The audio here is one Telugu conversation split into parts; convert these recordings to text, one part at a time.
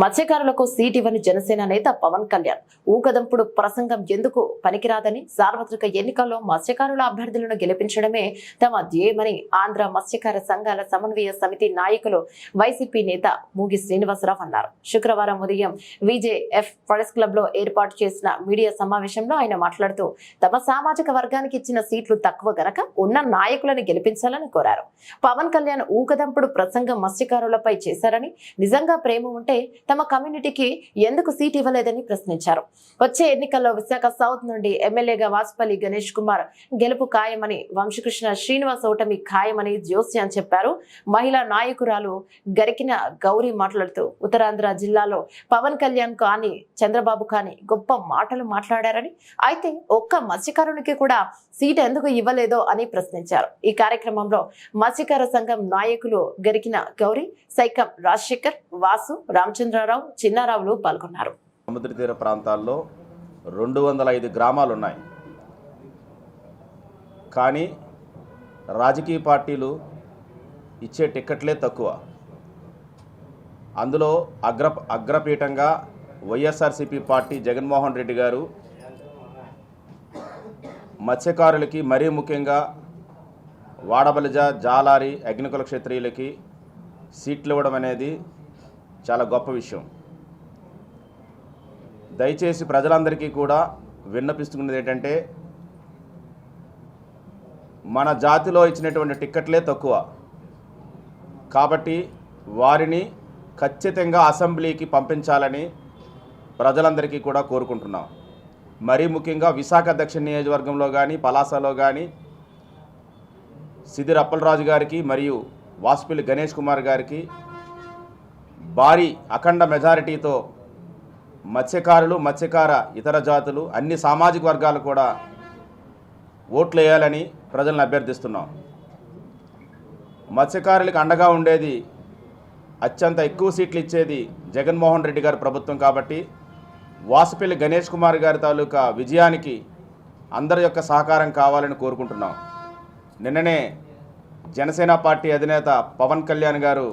మత్స్యకారులకు సీట్ ఇవ్వని జనసేన నేత పవన్ కళ్యాణ్. ఊకదంపుడు ప్రసంగం ఎందుకు పనికిరాదని సార్వత్రిక ఎన్నికల్లో మత్స్యకారుల అభ్యర్థులను గెలిపించడమే తమ ధ్యేయమని ఆంధ్ర మత్స్యకార సంఘాల సమన్వయ సమితి నాయకులు వైసీపీ నేత మూగి శ్రీనివాసరావు అన్నారు. శుక్రవారం ఉదయం విజేఎఫ్ ప్రెస్ క్లబ్లో ఏర్పాటు చేసిన మీడియా సమావేశంలో ఆయన మాట్లాడుతూ తమ సామాజిక వర్గానికి ఇచ్చిన సీట్లు తక్కువ గనక ఉన్న నాయకులను గెలిపించాలని కోరారు. పవన్ కళ్యాణ్ ఊకదంపుడు ప్రసంగం మత్స్యకారులపై చేశారని నిజంగా ప్రేమ ఉంటే తమ కమ్యూనిటీకి ఎందుకు సీట్ ఇవ్వలేదని ప్రశ్నించారు. వచ్చే ఎన్నికల్లో విశాఖ సౌత్ నుండి ఎమ్మెల్యేగా వాసుపల్లి గణేష్ కుమార్ గెలుపు ఖాయమని వంశకృష్ణ శ్రీనివాస్ ఓటమి ఖాయమని జోస్యాన్ చెప్పారు. మహిళా నాయకురాలు గరికిన గౌరీ మాట్లాడుతూ ఉత్తరాంధ్ర జిల్లాలో పవన్ కళ్యాణ్ కానీ చంద్రబాబు కానీ గొప్ప మాటలు మాట్లాడారని అయితే ఒక్క మత్స్యకారునికి కూడా సీట్ ఎందుకు ఇవ్వలేదో అని ప్రశ్నించారు. ఈ కార్యక్రమంలో మత్స్యకార సంఘం నాయకులు గరికిన గౌరీ సైకం రాజశేఖర్ వాసు రామచంద్ర రామచంద్రరావు చిన్నారావులు పాల్గొన్నారు. సముద్ర తీర ప్రాంతాల్లో రెండు వందల ఐదు గ్రామాలు ఉన్నాయి కానీ రాజకీయ పార్టీలు ఇచ్చే టిక్కెట్లే తక్కువ. అందులో అగ్ర అగ్రపీఠంగా వైఎస్ఆర్సీపీ పార్టీ జగన్మోహన్ రెడ్డి గారు మత్స్యకారులకి మరీ ముఖ్యంగా వాడబలిజ జాలారి అగ్నికుల క్షత్రియులకి సీట్లు ఇవ్వడం అనేది చాలా గొప్ప విషయం. దయచేసి ప్రజలందరికీ కూడా విన్నపిస్తున్నది ఏంటంటే మన జాతిలో ఇచ్చినటువంటి టిక్కెట్లే తక్కువ. కాబట్టి వారిని ఖచ్చితంగా అసెంబ్లీకి పంపించాలని ప్రజలందరికీ కూడా కోరుకుంటున్నాం. మరీ ముఖ్యంగా విశాఖ దక్షిణ నియోజకవర్గంలో కానీ పలాసలో కానీ సిదిర్ అప్పలరాజు గారికి మరియు వాసుపల్లి గణేష్ కుమార్ గారికి భారీ అఖండ మెజారిటీతో మత్స్యకారులు మత్స్యకార ఇతర జాతులు అన్ని సామాజిక వర్గాలు కూడా ఓట్లు వేయాలని ప్రజలను అభ్యర్థిస్తున్నాం. మత్స్యకారులకు అండగా ఉండేది అత్యంత ఎక్కువ సీట్లు ఇచ్చేది జగన్మోహన్ రెడ్డి గారి ప్రభుత్వం కాబట్టి వాసుపల్లి గణేష్ కుమార్ గారి తాలూకా విజయానికి అందరి యొక్క సహకారం కావాలని కోరుకుంటున్నాం. నిన్ననే జనసేన పార్టీ అధినేత పవన్ కళ్యాణ్ గారు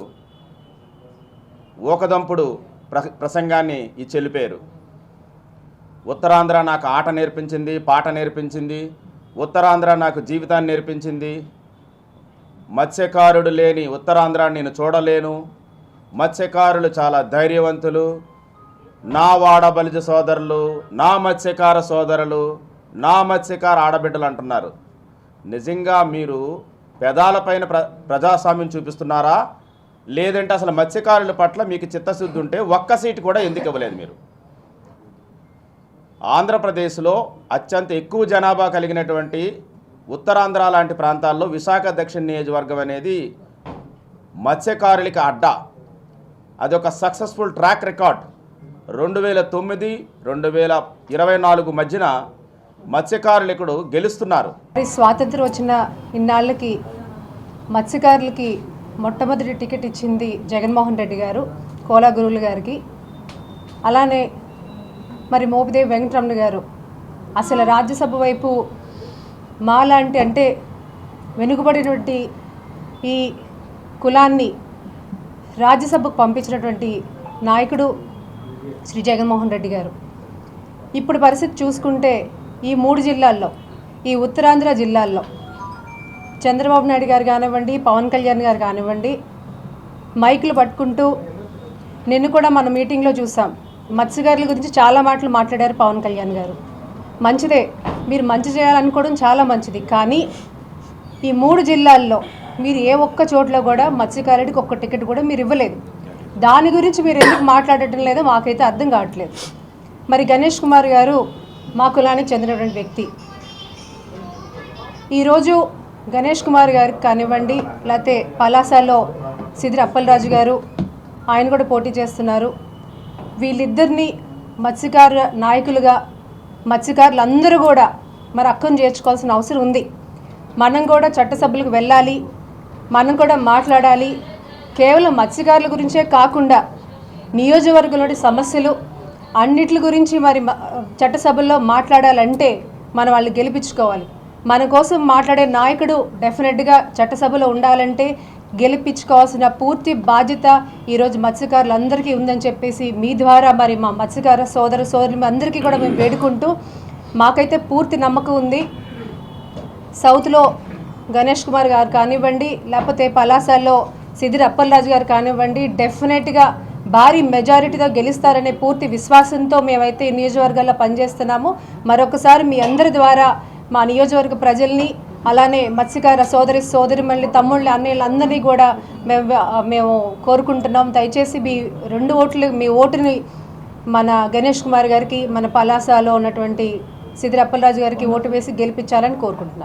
ఓకదంపుడు ప్ర ప్రసంగాన్ని ఈ చెల్లిపోయారు ఉత్తరాంధ్ర నాకు ఆట నేర్పించింది పాట నేర్పించింది ఉత్తరాంధ్ర నాకు జీవితాన్ని నేర్పించింది. మత్స్యకారుడు లేని ఉత్తరాంధ్ర నేను చూడలేను. మత్స్యకారులు చాలా ధైర్యవంతులు. నా వాడబలిజ సోదరులు నా మత్స్యకార సోదరులు నా మత్స్యకార ఆడబిడ్డలు అంటున్నారు. నిజంగా మీరు పెదాలపైన ప్ర ప్రజాస్వామ్యం చూపిస్తున్నారా? లేదంటే అసలు మత్స్యకారుల పట్ల మీకు చిత్తశుద్ధి ఉంటే ఒక్క సీటు కూడా ఎందుకు ఇవ్వలేదు మీరు? ఆంధ్రప్రదేశ్లో అత్యంత ఎక్కువ జనాభా కలిగినటువంటి ఉత్తరాంధ్ర లాంటి ప్రాంతాల్లో విశాఖ దక్షిణ నియోజకవర్గం అనేది మత్స్యకారులకి అడ్డా. అదొక సక్సెస్ఫుల్ ట్రాక్ రికార్డ్. రెండు వేల తొమ్మిది రెండు వేల ఇరవై నాలుగు మధ్యన మత్స్యకారులు ఇక్కడ గెలుస్తున్నారు. స్వాతంత్రం వచ్చిన ఇన్నాళ్ళకి మత్స్యకారులకి మొట్టమొదటి టికెట్ ఇచ్చింది జగన్మోహన్ రెడ్డి గారు కోలా గురువులు గారికి. అలానే మరి మోపిదేవి వెంకటరమణ గారు. అసలు రాజ్యసభ వైపు మాలాంటి అంటే వెనుకబడినటువంటి ఈ కులాన్ని రాజ్యసభకు పంపించినటువంటి నాయకుడు శ్రీ జగన్మోహన్ రెడ్డి గారు. ఇప్పుడు పరిస్థితి చూసుకుంటే ఈ మూడు జిల్లాల్లో ఈ ఉత్తరాంధ్ర జిల్లాల్లో చంద్రబాబు నాయుడు గారు కానివ్వండి పవన్ కళ్యాణ్ గారు కానివ్వండి మైకులు పట్టుకుంటూ నిన్ను కూడా మన మీటింగ్లో చూసాం. మత్స్యకారుల గురించి చాలా మాటలు మాట్లాడారు పవన్ కళ్యాణ్ గారు. మంచిదే మీరు మంచి చేయాలనుకోవడం చాలా మంచిది కానీ ఈ మూడు జిల్లాల్లో మీరు ఏ ఒక్క చోట్ల కూడా మత్స్యకారుడికి ఒక్క టికెట్ కూడా మీరు ఇవ్వలేదు. దాని గురించి మీరు ఎందుకు మాట్లాడటం లేదో మాకైతే అర్థం కావట్లేదు. మరి గణేష్ కుమార్ గారు మా కులానికి చెందినటువంటి వ్యక్తి. ఈరోజు గణేష్ కుమార్ గారికి కానివ్వండి లేకపోతే పలాసలో సిదిరి అప్పలరాజు గారు ఆయన కూడా పోటీ చేస్తున్నారు. వీళ్ళిద్దరిని మత్స్యకార నాయకులుగా మత్స్యకారులు అందరూ కూడా మరి అక్కను చేర్చుకోవాల్సిన అవసరం ఉంది. మనం కూడా చట్టసభ్యులకు వెళ్ళాలి మనం కూడా మాట్లాడాలి. కేవలం మత్స్యకారుల గురించే కాకుండా నియోజకవర్గంలోని సమస్యలు అన్నిటి గురించి మరి మ- చట్టసభల్లో మాట్లాడాలంటే మనం వాళ్ళు గెలిపించుకోవాలి. మన కోసం మాట్లాడే నాయకుడు డెఫినెట్గా చట్టసభలో ఉండాలంటే గెలిపించుకోవాల్సిన పూర్తి బాధ్యత ఈరోజు మత్స్యకారులందరికీ ఉందని చెప్పేసి మీ ద్వారా మరి మా మత్స్యకార సోదర సోదరులు అందరికీ కూడా మేము వేడుకుంటూ మాకైతే పూర్తి నమ్మకం ఉంది. సౌత్లో గణేష్ కుమార్ గారు కానివ్వండి లేకపోతే పలాసాల్లో సిదిరి అప్పలరాజు గారు కానివ్వండి డెఫినెట్గా భారీ మెజారిటీతో గెలుస్తారనే పూర్తి విశ్వాసంతో మేమైతే ఈ నియోజకవర్గాల్లో పనిచేస్తున్నాము. మరొకసారి మీ అందరి ద్వారా మా నియోజకవర్గ ప్రజల్ని అలానే మత్స్యకార సోదరి సోదరిమల్ని తమ్ముళ్ళు అన్నయ్యలందరినీ కూడా మేము మేము కోరుకుంటున్నాం. దయచేసి మీ రెండు ఓట్లు మీ ఓటుని మన గణేష్ కుమార్ గారికి మన పలాసలో ఉన్నటువంటి సిదిరి అప్పలరాజు గారికి ఓటు వేసి గెలిపించాలని కోరుకుంటున్నాను